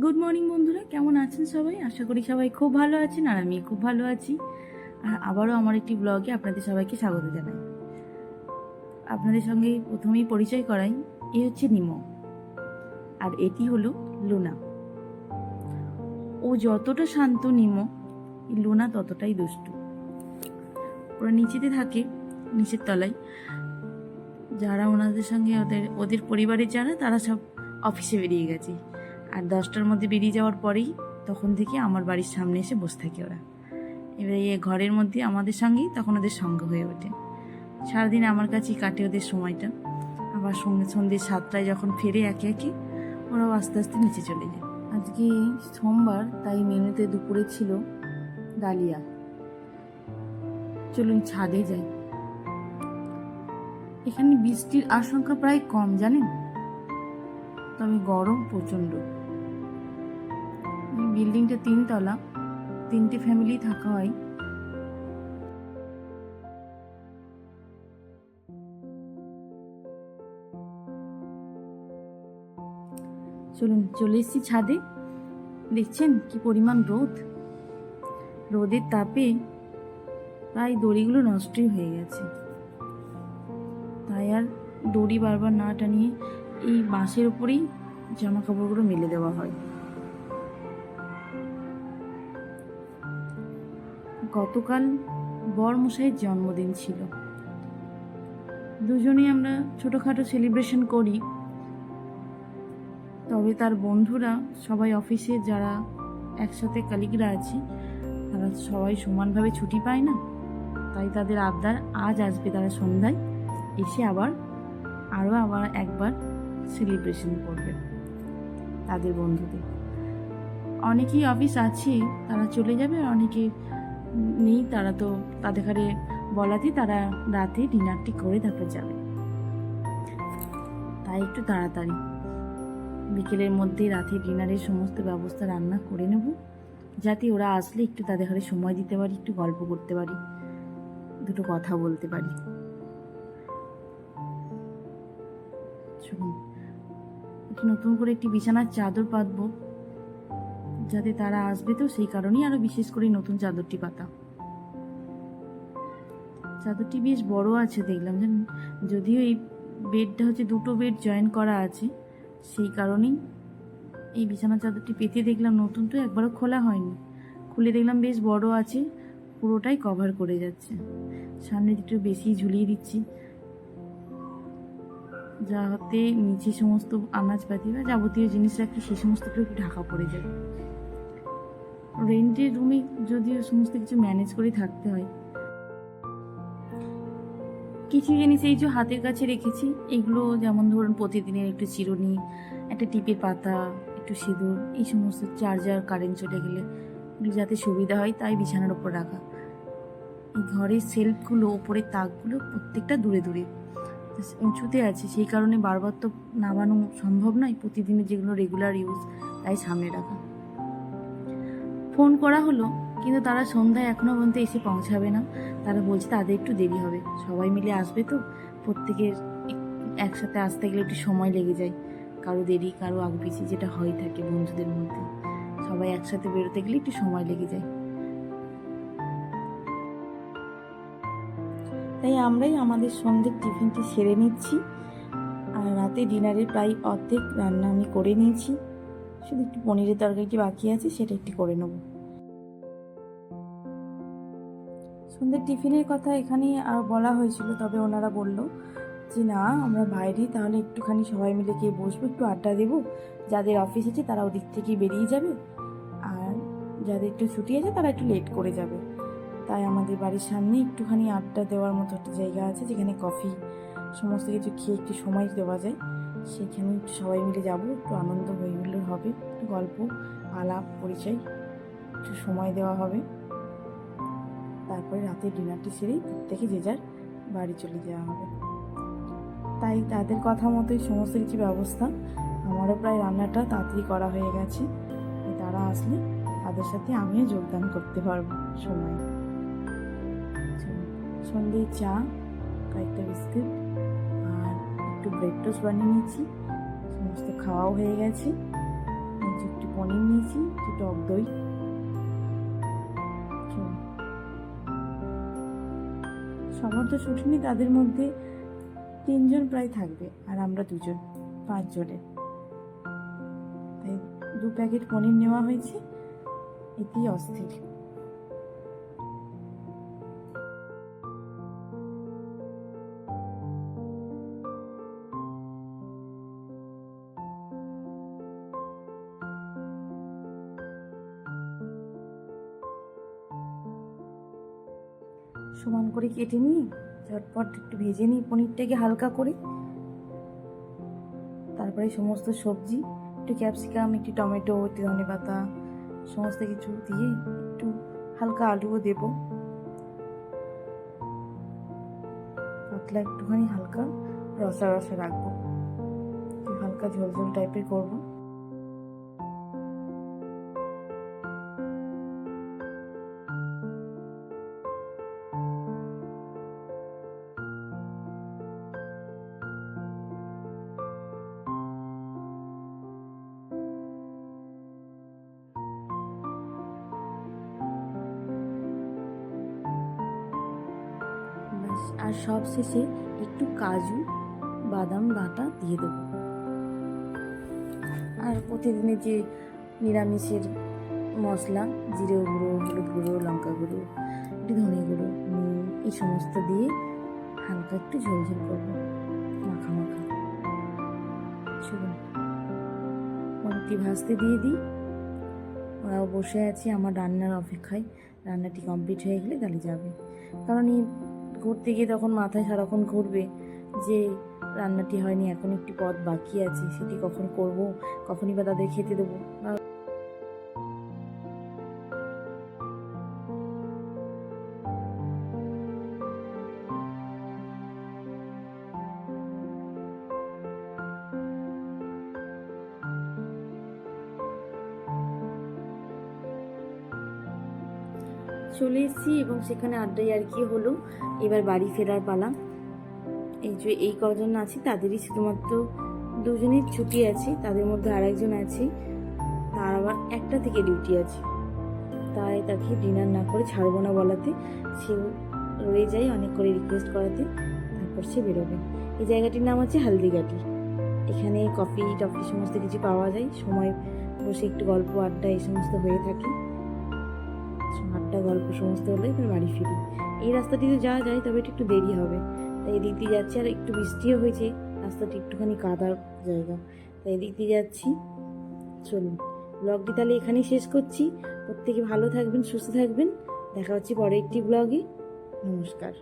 Good morning বন্ধুরা। কেমন আছেন সবাই? আশা করি সবাই খুব ভালো আছেন আর আমি খুব ভালো আছি। আর আবারও আমার একটি ব্লগে আপনাদের সবাইকে স্বাগত জানাই। আপনাদের সঙ্গে প্রথমেই পরিচয় করাই, এ হচ্ছে নিমো। আর এটি হলো লুনা। ও যতটা শান্ত নিমো, লুনা ততটাই দুষ্টু। ওরা নিচেতে থাকে, নিচের তলায়। যারা ওনাদের সঙ্গে ওদের ওদের পরিবারের যারা, তারা সব অফিসে বেরিয়ে গেছে। আর দশটার মধ্যে বেরিয়ে যাওয়ার পরেই তখন থেকে আমার বাড়ির সামনে এসে বসে থাকে ওরা। এবারে ঘরের মধ্যে আমাদের সঙ্গেই তখন ওদের সঙ্গ হয়ে ওঠে। সারাদিন আমার কাছেই কাটে ওদের সময়টা। আবার সঙ্গে সন্ধ্যে সাতটায় যখন ফেরে একে একে, ওরাও আস্তে আস্তে নিচে চলে যায়। আজকে সোমবার, তাই মেনুতে দুপুরে ছিল ডালিয়া। চলুন ছাদে যাই। এখানে বৃষ্টির আশঙ্কা প্রায় কম, জানেন? তবে গরম প্রচণ্ড। বিল্ডিংটা তিনতলা, তিনটে ফ্যামিলি থাকা হয়। চলুন, চলে এসেছি ছাদে। দেখছেন কি পরিমাণ রোদ? রোদের তাপে প্রায় দড়িগুলো নষ্টই হয়ে গেছে। তাই আর দড়ি বারবার না টানিয়ে এই বাঁশের উপরেই জামা কাপড়গুলো মেলে দেওয়া হয়। গতকাল বর মশাইয়ের জন্মদিন ছিল। দুজনেই আমরা ছোটোখাটো সেলিব্রেশন করি। তবে তার বন্ধুরা সবাই অফিসে যারা একসাথে কালিগরা আছে, তারা সবাই সমানভাবে ছুটি পায় না। তাই তাদের আবদার আজ আসবে তারা সন্ধ্যায়। এসে আবার আরও আবার একবার সেলিব্রেশন করবে তাদের বন্ধুদের। অনেকেই অফিস আছে তারা চলে যাবে অনেকে নেই, তারা তো তাদের ঘরে বলাতে তারা রাতে ডিনারটি করে তারপর যাবে। তাই একটু তাড়াতাড়ি। বিকেলের মধ্যে রাতে ডিনারের সমস্ত ব্যবস্থা রান্না করে নেব, যাতে ওরা আসলে একটু তাদের ঘরে সময় দিতে পারি, একটু গল্প করতে পারি, দুটো কথা বলতে পারি। নতুন করে একটি বিছানার চাদর পাতবো। যাতে তারা আসবে তো সেই কারণেই আরও বিশেষ করে নতুন চাদরটি পাতা। চাদরটি বেশ বড় আছে দেখলাম, জানেন? যদিও এই বেডটা হচ্ছে দুটো বেড জয়েন করা আছে, সেই কারণেই এই বিছানা চাদরটি পেতে দেখলাম নতুন, তো একবারও খোলা হয়নি। খুলে দেখলাম বেশ বড় আছে, পুরোটাই কভার করে যাচ্ছে। সামনে একটু বেশি ঝুলিয়ে দিচ্ছি। যাতে নিচে সমস্ত আনাজপাতি বা যাবতীয় জিনিস রাখি সে সমস্তগুলো একটু ঢাকা পড়ে যায়। রেন্টের রুমে যদিও সমস্ত কিছু ম্যানেজ করে থাকতে হয়। কিছু জিনিস এই যে হাতের কাছে রেখেছি, এগুলো যেমন ধরুন প্রতিদিনের একটু চিরুনি, একটা টিপের পাতা, একটু সিঁদুর, এই সমস্ত চার্জার, কারেন্ট চলে গেলে এগুলো যাতে সুবিধা হয় তাই বিছানার ওপর রাখা। এই ঘরের সেলফগুলো, ওপরের তাকগুলো প্রত্যেকটা দূরে দূরে। উঁচুতে আছে, সেই কারণে বারবার তো নামানো সম্ভব নয়, প্রতিদিনের যেগুলো রেগুলার ইউজ তাই সামনে রাখা। ফোন করা হলো, কিন্তু তারা সন্ধ্যায় এখনও পর্যন্ত এসে পৌঁছাবে না। তারা বলছে তাদের একটু দেরি হবে। সবাই মিলে আসবে তো? প্রত্যেকের একসাথে আসতে গেলে একটু সময় লেগে যায়। কারও দেরি, কারও আগ পিছিয়ে যেটা হয়ে থাকে বন্ধুদের মধ্যে। সবাই একসাথে বেরোতে গেলে একটু সময় লেগে যায়। তাই আমরাই আমাদের সন্ধ্যের টিফিনটি সেরে নিচ্ছি। আর রাতে ডিনারের প্রায় অর্ধেক রান্না আমি করে নিয়েছি। শুধু একটু পনিরের তরকারিটি বাকি আছে? সেটা একটু করে নেব। সন্ধ্যের টিফিনের কথা এখানে আর বলা হয়েছিল, তবে ওনারা বলল যে, না, আমরা বাইরে, তাহলে একটুখানি সবাই মিলে গিয়ে বসবো, একটু আড্ডা দেবো। যাদের অফিস আছে তারা ওদিক থেকে বেরিয়ে যাবে। আর যাদের একটু ছুটি আছে, তারা একটু লেট করে যাবে। তাই আমাদের বাড়ির সামনে একটুখানি আড্ডা দেওয়ার মতো একটা জায়গা আছে, যেখানে কফি, সমস্ত কিছু খেয়ে একটু সময় দেওয়া যায়। সেখানে একটু সবাই মিলে যাব, একটু আনন্দ হইহুল্লো হবে একটু গল্প, আলাপ, পরিচয়, একটু সময় দেওয়া হবে। তারপরে রাতে ডিনারটি সেরেই প্রত্যেকে যে যার বাড়ি চলে যাওয়া হবে। তাই তাদের কথা মতোই সমস্ত কিছু ব্যবস্থা। আমারও প্রায় রান্নাটা তাড়াতাড়ি করা হয়ে গেছে। তারা আসলে তাদের সাথে আমিও যোগদান করতে পারব সময়। সন্ধে চা, কয়েকটা বিস্কুট। একটু ব্রেড টোস্ট বানিয়ে নিয়েছি। সমস্ত খাওয়াও হয়ে গেছে। একটু পনির নিয়েছি, একটু টক দই। সবার তো তাদের মধ্যে তিনজন প্রায় থাকবে আর আমরা দুজন, পাঁচজনের। তাই দু প্যাকেট পনির নেওয়া হয়েছে। এতেই অস্থির। সমান করে কেটে নিয়ে ঝটপট একটু ভেজে নিই, পনিরটাকে হালকা করে। তারপরে সমস্ত সবজি, একটু ক্যাপসিকাম, একটু টমেটো, একটু ধনে পাতা, সমস্ত কিছু দিয়ে একটু হালকা আলুও দেব। পাতলা একটুখানি হালকা রসা রসা রাখব। হালকা ঝোল ঝোল টাইপের করব। আর সব শেষে একটু কাজু, বাদাম বাটা দিয়ে দেবো। আর প্রতিদিনের যে নিরামিষের মশলা, জিরে গুঁড়ো, হলুদ গুঁড়ো, লঙ্কা গুঁড়ো, একটু ধনে গুঁড়ো, নুন, এই সমস্ত দিয়ে হালকা একটু ঝোল ঝোল করব। মাখা মাখা। চলুন। ভাজতে দিয়ে দিই। ওরাও বসে আছে আমার রান্নার অপেক্ষায়। রান্নাটি কমপ্লিট হয়ে গেলে তাহলে যাবে। কারণ এই ঘুরতে গিয়ে তখন মাথায় সারাক্ষণ ঘুরবে যে রান্নাটি হয়নি, এখন একটি পদ বাকি আছে, সেটি কখন করব, কখনই বা তাদের খেতে দেবো। চলে এসেছি এবং সেখানে আড্ডায় আর কি হলো। এবার বাড়ি ফেরার পালা। এই যে এই কজন আছি, তাদেরই শুধুমাত্র দুজনের ছুটি আছে, তাদের মধ্যে আরেকজন আছে। তার আবার একটা থেকে ডিউটি আছে। তাই তাকে ডিনার না করে ছাড়বো না বলাতে। সে রয়ে যায় অনেক করে রিকোয়েস্ট করাতে। তারপর সে বেরোবে। এই জায়গাটির নাম হচ্ছে হালদিঘাটি। এখানে কফি টফি সমস্ত কিছু পাওয়া যায়। সময় বসে একটু গল্প, আড্ডা, এই সমস্ত হয়ে থাকে। আড্ডা গল্প, সমস্ত হলে এবার বাড়ি ফিরি। এই রাস্তাটিতে যাওয়া যায়, তবে একটু দেরি হবে। তাই এদিক দিয়ে যাচ্ছি আর একটু বৃষ্টিও হয়েছে। রাস্তাটি একটুখানি কাদার জায়গা। তাই এদিক দিয়ে যাচ্ছি। চলুন। ব্লগটি তাহলে এখানেই শেষ করছি। প্রত্যেকে ভালো থাকবেন, সুস্থ থাকবেন। দেখা হচ্ছে পরে একটি ব্লগে। নমস্কার।